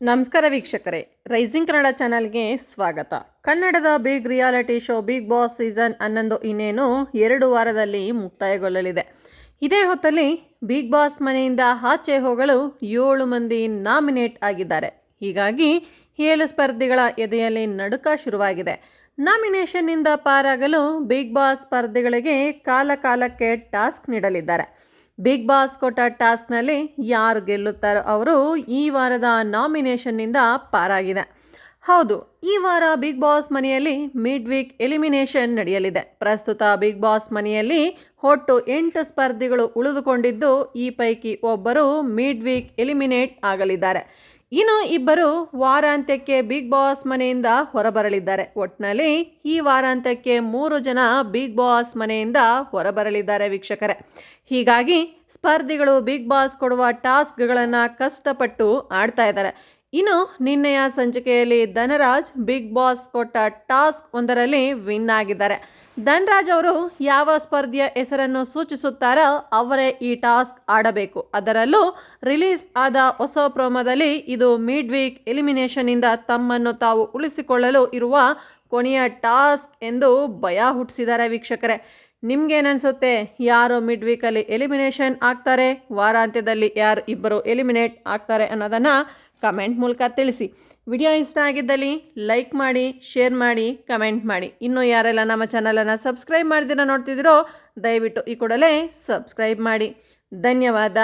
ನಮಸ್ಕಾರ ವೀಕ್ಷಕರೇ. ರೈಸಿಂಗ್ ಕನ್ನಡ ಚಾನಲ್ಗೆ ಸ್ವಾಗತ. ಕನ್ನಡದ big reality show Bigg Boss season ಹನ್ನೊಂದು ಇನ್ನೇನು ಎರಡು ವಾರದಲ್ಲಿ ಮುಕ್ತಾಯಗೊಳ್ಳಲಿದೆ. ಇದೇ ಹೊತ್ತಲ್ಲಿ ಬಿಗ್ ಬಾಸ್ ಮನೆಯಿಂದ ಆಚೆ ಹೋಗಲು ಏಳು ಮಂದಿ ನಾಮಿನೇಟ್ ಆಗಿದ್ದಾರೆ. ಹೀಗಾಗಿ ಏಳು ಸ್ಪರ್ಧಿಗಳ ಎದೆಯಲ್ಲಿ ನಡುಕ ಶುರುವಾಗಿದೆ. ನಾಮಿನೇಷನ್ನಿಂದ ಪಾರಾಗಲು ಬಿಗ್ ಬಾಸ್ ಸ್ಪರ್ಧಿಗಳಿಗೆ ಕಾಲ ಕಾಲಕ್ಕೆ ಟಾಸ್ಕ್ ನೀಡಲಿದ್ದಾರೆ. ಬಿಗ್ ಬಾಸ್ ಕೊಟ್ಟ ಟಾಸ್ಕ್ನಲ್ಲಿ ಯಾರು ಗೆಲ್ಲುತ್ತಾರೋ ಅವರು ಈ ವಾರದ ನಾಮಿನೇಷನ್ನಿಂದ ಪಾರಾಗಿದೆ. ಹೌದು, ಈ ವಾರ ಬಿಗ್ ಬಾಸ್ ಮನೆಯಲ್ಲಿ ಮಿಡ್ ವೀಕ್ ಎಲಿಮಿನೇಷನ್ ನಡೆಯಲಿದೆ. ಪ್ರಸ್ತುತ ಬಿಗ್ ಬಾಸ್ ಮನೆಯಲ್ಲಿ ಒಟ್ಟು ಎಂಟು ಸ್ಪರ್ಧಿಗಳು ಉಳಿದುಕೊಂಡಿದ್ದು, ಈ ಪೈಕಿ ಒಬ್ಬರು ಮಿಡ್ ವೀಕ್ ಎಲಿಮಿನೇಟ್ ಆಗಲಿದ್ದಾರೆ. ಇನ್ನು ಇಬ್ಬರು ವಾರಾಂತ್ಯಕ್ಕೆ ಬಿಗ್ ಬಾಸ್ ಮನೆಯಿಂದ ಹೊರಬರಲಿದ್ದಾರೆ. ಒಟ್ಟಿನಲ್ಲಿ ಈ ವಾರಾಂತ್ಯಕ್ಕೆ ಮೂರು ಜನ ಬಿಗ್ ಬಾಸ್ ಮನೆಯಿಂದ ಹೊರಬರಲಿದ್ದಾರೆ ವೀಕ್ಷಕರೇ. ಹೀಗಾಗಿ ಸ್ಪರ್ಧಿಗಳು ಬಿಗ್ ಬಾಸ್ ಕೊಡುವ ಟಾಸ್ಕ್ಗಳನ್ನು ಕಷ್ಟಪಟ್ಟು ಆಡ್ತಾ ಇದ್ದಾರೆ. ಇನ್ನು ನಿನ್ನೆಯ ಸಂಚಿಕೆಯಲ್ಲಿ ಧನರಾಜ್ ಬಿಗ್ ಬಾಸ್ ಕೊಟ್ಟ ಟಾಸ್ಕ್ ಒಂದರಲ್ಲಿ ವಿನ್ ಆಗಿದ್ದಾರೆ. ಧನ್ರಾಜ್ ಅವರು ಯಾವ ಸ್ಪರ್ಧೆಯ ಹೆಸರನ್ನು ಸೂಚಿಸುತ್ತಾರೋ ಅವರೇ ಈ ಟಾಸ್ಕ್ ಆಡಬೇಕು. ಅದರಲ್ಲೂ ರಿಲೀಸ್ ಆದ ಹೊಸ ಪ್ರೋಮೋದಲ್ಲಿ ಇದು ಮಿಡ್ ವೀಕ್ ಎಲಿಮಿನೇಷನ್ನಿಂದ ತಮ್ಮನ್ನು ತಾವು ಉಳಿಸಿಕೊಳ್ಳಲು ಇರುವ ಕೊನೆಯ ಟಾಸ್ಕ್ ಎಂದು ಭಯ ಹುಟ್ಟಿಸಿದ್ದಾರೆ ವೀಕ್ಷಕರೇ. ನಿಮ್ಗೇನನ್ಸುತ್ತೆ? ಯಾರು ಮಿಡ್ ವೀಕಲ್ಲಿ ಎಲಿಮಿನೇಷನ್ ಆಗ್ತಾರೆ? ವಾರಾಂತ್ಯದಲ್ಲಿ ಯಾರು ಇಬ್ಬರು ಎಲಿಮಿನೇಟ್ ಆಗ್ತಾರೆ ಅನ್ನೋದನ್ನು ಕಮೆಂಟ್ ಮೂಲಕ ತಿಳಿಸಿ. ವಿಡಿಯೋ ಇಷ್ಟ ಆಗಿದ್ದಲ್ಲಿ ಲೈಕ್ ಮಾಡಿ, ಶೇರ್ ಮಾಡಿ, ಕಮೆಂಟ್ ಮಾಡಿ. ಇನ್ನೂ ಯಾರೆಲ್ಲ ನಮ್ಮ ಚಾನಲನ್ನು ಸಬ್ಸ್ಕ್ರೈಬ್ ಮಾಡ್ದಿರ ನೋಡ್ತಿದ್ದೀರೋ ದಯವಿಟ್ಟು ಈ ಕೂಡಲೇ ಸಬ್ಸ್ಕ್ರೈಬ್ ಮಾಡಿ. ಧನ್ಯವಾದ.